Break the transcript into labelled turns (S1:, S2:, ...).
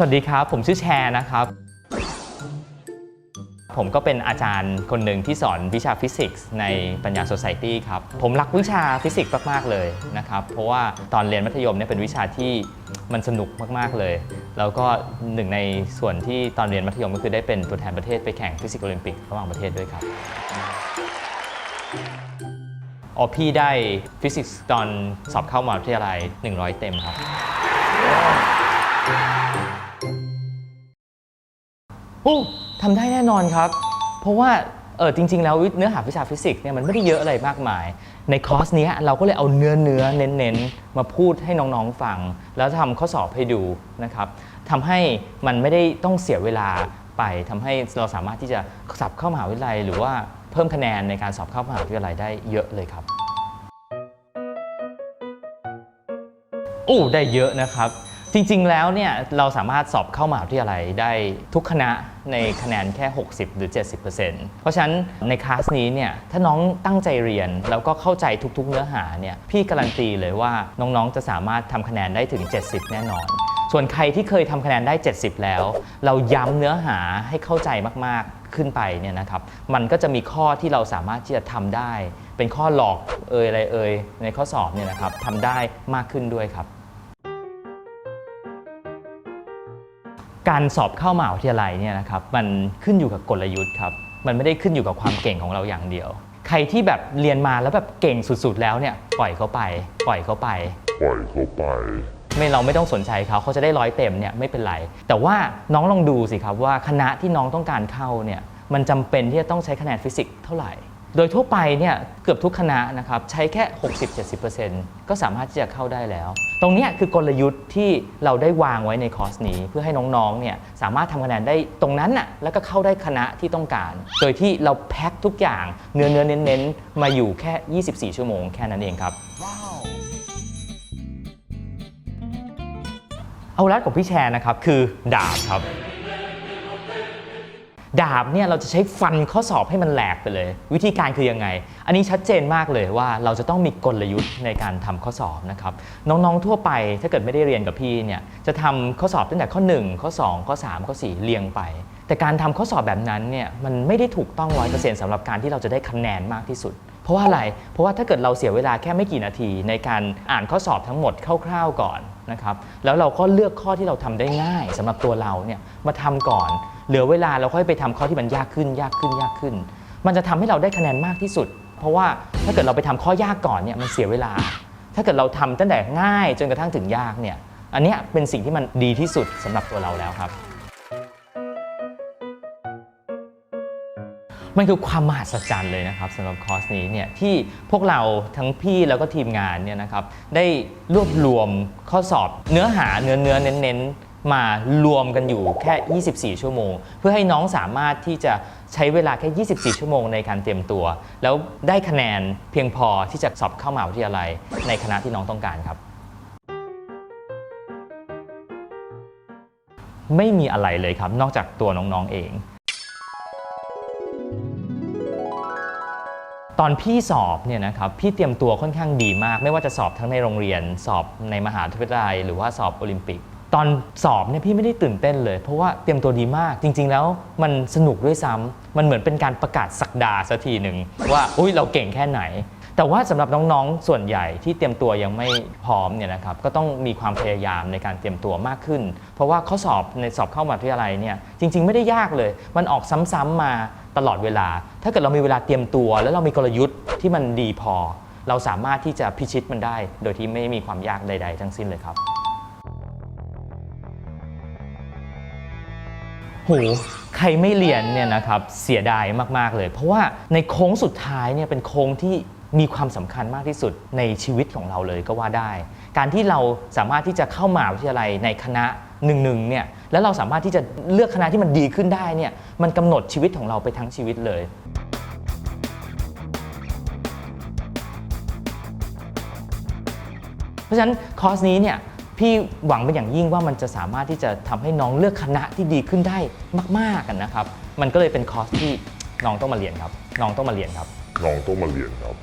S1: สวัสดีครับ ผมชื่อแชร์นะครับ ผมก็เป็นอาจารย์คนหนึ่งที่สอนวิชาฟิสิกส์ในปัญญาโซไซตี้ครับ ผมรักวิชาฟิสิกส์มาก ๆ เลยนะครับ เพราะว่าตอนเรียนมัธยมเนี่ยเป็นวิชาที่มันสนุกมาก ๆ เลย แล้วก็หนึ่งในส่วนที่ตอนเรียนมัธยมก็คือได้เป็นตัวแทนประเทศไปแข่งฟิสิกส์โอลิมปิกระหว่างประเทศด้วยครับออพี่ได้ฟิสิกส์ตอนสอบเข้ามหาวิทยาลัย 100 เต็มครับ ทำได้แน่นอนครับ เพราะว่าเออจริง ๆ แล้วเนื้อหาวิชาฟิสิกส์เนี่ยมันไม่ได้เยอะอะไรมากมาย ในคอร์สเนี้ยเราก็เลยเอาเนื้อเนื้อเน้นๆ มาพูดให้น้องๆฟัง แล้วทำข้อสอบให้ดูนะครับทำให้มันไม่ได้ต้องเสียเวลาไปทำให้เราสามารถที่จะสอบเข้ามหาวิทยาลัย หรือว่าเพิ่มคะแนนในการสอบเข้ามหาวิทยาลัยได้เยอะเลยครับโอ้ได้เยอะนะครับ จริงๆ แล้วเนี่ยเราสามารถสอบเข้ามหาวิทยาลัยได้ทุกคณะในคะแนนแค่ 60 หรือ 70%เพราะฉะนั้นในคลาสนี้เนี่ยถ้าน้องตั้งใจเรียนแล้วก็เข้าใจทุกๆ เนื้อหาเนี่ยพี่การันตีเลยว่าน้องๆ จะสามารถทำคะแนนได้ถึง 70 แน่นอน ส่วนใครที่เคยทำคะแนนได้ 70 แล้ว เราย้ำเนื้อหาให้เข้าใจมากๆขึ้นไปเนี่ยนะครับมันก็จะมีข้อที่เราสามารถที่จะทำได้ เป็นข้อหลอกเอยอะไรเอยในข้อสอบเนี่ยนะครับทำได้มากขึ้นด้วยครับ การสอบเข้ามหาวิทยาลัยเนี่ยนะครับมันขึ้นอยู่กับกลยุทธ์ครับมันไม่ได้ขึ้นอยู่กับความเก่งของเราอย่างเดียว ใครที่แบบเรียนมาแล้วแบบเก่งสุดๆ แล้วเนี่ยปล่อยเขาไป ปล่อยเขาไป
S2: ปล่อยเขาไป
S1: ไม่เราไม่ต้องสนใจเขาเขาจะได้ร้อยเต็มเนี่ยไม่เป็นไร แต่ว่าน้องลองดูสิครับว่าคณะที่น้องต้องการเข้าเนี่ยมันจำเป็นที่จะต้องใช้คะแนนฟิสิกส์เท่าไหร่ โดยทั่วไปเนี่ยเกือบทุกคณะนะครับใช้แค่ 60-70%ก็สามารถที่จะเข้าได้แล้ว ตรงเนี้ยคือกลยุทธ์ที่เราได้วางไว้ในคอร์สนี้ เพื่อให้น้องๆเนี่ยสามารถทำคะแนนได้ตรงนั้นน่ะแล้วก็เข้าได้คณะที่ต้องการ โดยที่เราแพ็คทุกอย่างเนื้อเนื้อๆเน้นๆ มาอยู่แค่ 24 ชั่วโมงแค่นั้นเองครับ เอาลัดของพี่แชร์นะครับคือดาบครับ ดาบเนี่ยเราจะใช้ฟันข้อสอบให้มันแหลกไปเลย วิธีการคือยังไง อันนี้ชัดเจนมากเลยว่าเราจะต้องมีกลยุทธ์ในการทำข้อสอบนะครับน้องๆทั่วไปถ้าเกิดไม่ได้เรียนกับพี่เนี่ยจะทำข้อสอบตั้งแต่ข้อ 1 ข้อ 2 ข้อ 3 ข้อ 4 เรียงไป แต่การทำข้อสอบแบบนั้นเนี่ยมันไม่ได้ถูกต้องร้อยเปอร์เซ็นต์สำหรับการที่เราจะได้คะแนนมากที่สุด เพราะว่าอะไร เพราะว่าถ้าเกิดเราเสียเวลาแค่ไม่กี่นาทีในการอ่านข้อสอบทั้งหมดคร่าวๆก่อนนะครับ แล้วเราก็เลือกข้อที่เราทำได้ง่ายสำหรับตัวเราเนี่ยมาทำก่อน เหลือเวลาเราค่อยไปทำข้อที่มันยากขึ้นยากขึ้นยากขึ้น มันจะทำให้เราได้คะแนนมากที่สุด เพราะว่าถ้าเกิดเราไปทำข้อยากก่อนเนี่ยมันเสียเวลา ถ้าเกิดเราทำตั้งแต่ง่ายจนกระทั่งถึงยากเนี่ย อันนี้เป็นสิ่งที่มันดีที่สุดสำหรับตัวเราแล้วครับ มันคือความมหัศจรรย์เลยนะครับสำหรับคอร์สนี้เนี่ยที่พวกเราทั้งพี่แล้วก็ทีมงานเนี่ยนะครับได้รวบรวมข้อสอบเนื้อหาเนื้อเนื้อเน้นมารวมกันอยู่แค่ 24 ชั่วโมง เพื่อให้น้องสามารถที่จะใช้เวลาแค่ 24 ชั่วโมงในการเตรียมตัว แล้วได้คะแนนเพียงพอที่จะสอบเข้ามหาวิทยาลัยในคณะที่น้องต้องการครับ ไม่มีอะไรเลยครับ นอกจากตัวน้องๆเอง ตอนพี่สอบเนี่ยนะครับพี่เตรียมตัวค่อนข้างดีมาก ไม่ว่าจะสอบทั้งในโรงเรียน สอบในมหาวิทยาลัย หรือว่าสอบโอลิมปิก ตอนสอบเนี่ยพี่ไม่ได้ตื่นเต้นเลย เพราะว่าเตรียมตัวดีมาก จริง ๆ แล้วมันสนุกด้วยซ้ำมันเหมือนเป็นการประกาศสักดาสักทีหนึ่งว่าอุ้ยเราเก่งแค่ไหน แต่ว่าสำหรับน้องๆส่วนใหญ่ที่เตรียมตัวยังไม่พร้อมเนี่ยนะครับก็ต้องมีความพยายามในการเตรียมตัวมากขึ้น เพราะว่าข้อสอบในสอบเข้ามหาวิทยาลัยเนี่ยจริง ๆ ไม่ได้ยากเลย มันออกซ้ำๆมา ตลอดเวลา ถ้าเกิดเรามีเวลาเตรียมตัว แล้วเรามีกลยุทธ์ที่มันดีพอ เราสามารถที่จะพิชิตมันได้ โดยที่ไม่มีความยากใด ๆ ทั้งสิ้นเลยครับโหใครไม่เรียนเนี่ยนะครับเสียดายมากๆเลย เพราะว่าในโค้งสุดท้ายเนี่ยเป็นโค้งที่มีความสำคัญมากที่สุดในชีวิตของเราเลยก็ว่าได้ การที่เราสามารถที่จะเข้ามหาวิทยาลัยในคณะ หนึ่งๆเนี่ยแล้วเราสามารถที่จะเลือกคณะที่มันดีขึ้นได้เนี่ยมันกำหนดชีวิตของเราไปทั้งชีวิตเลยเพราะฉะนั้นคอร์สนี้เนี่ยพี่หวังเป็นอย่างยิ่งว่ามันจะสามารถที่จะทำให้น้องเลือกคณะที่ดีขึ้นได้มากๆกันนะครับ มันก็เลยเป็นคอร์สที่น้องต้องมาเรียนครับ น้องต้องมาเรียนครับ
S2: น้องต้องมาเรียนครับ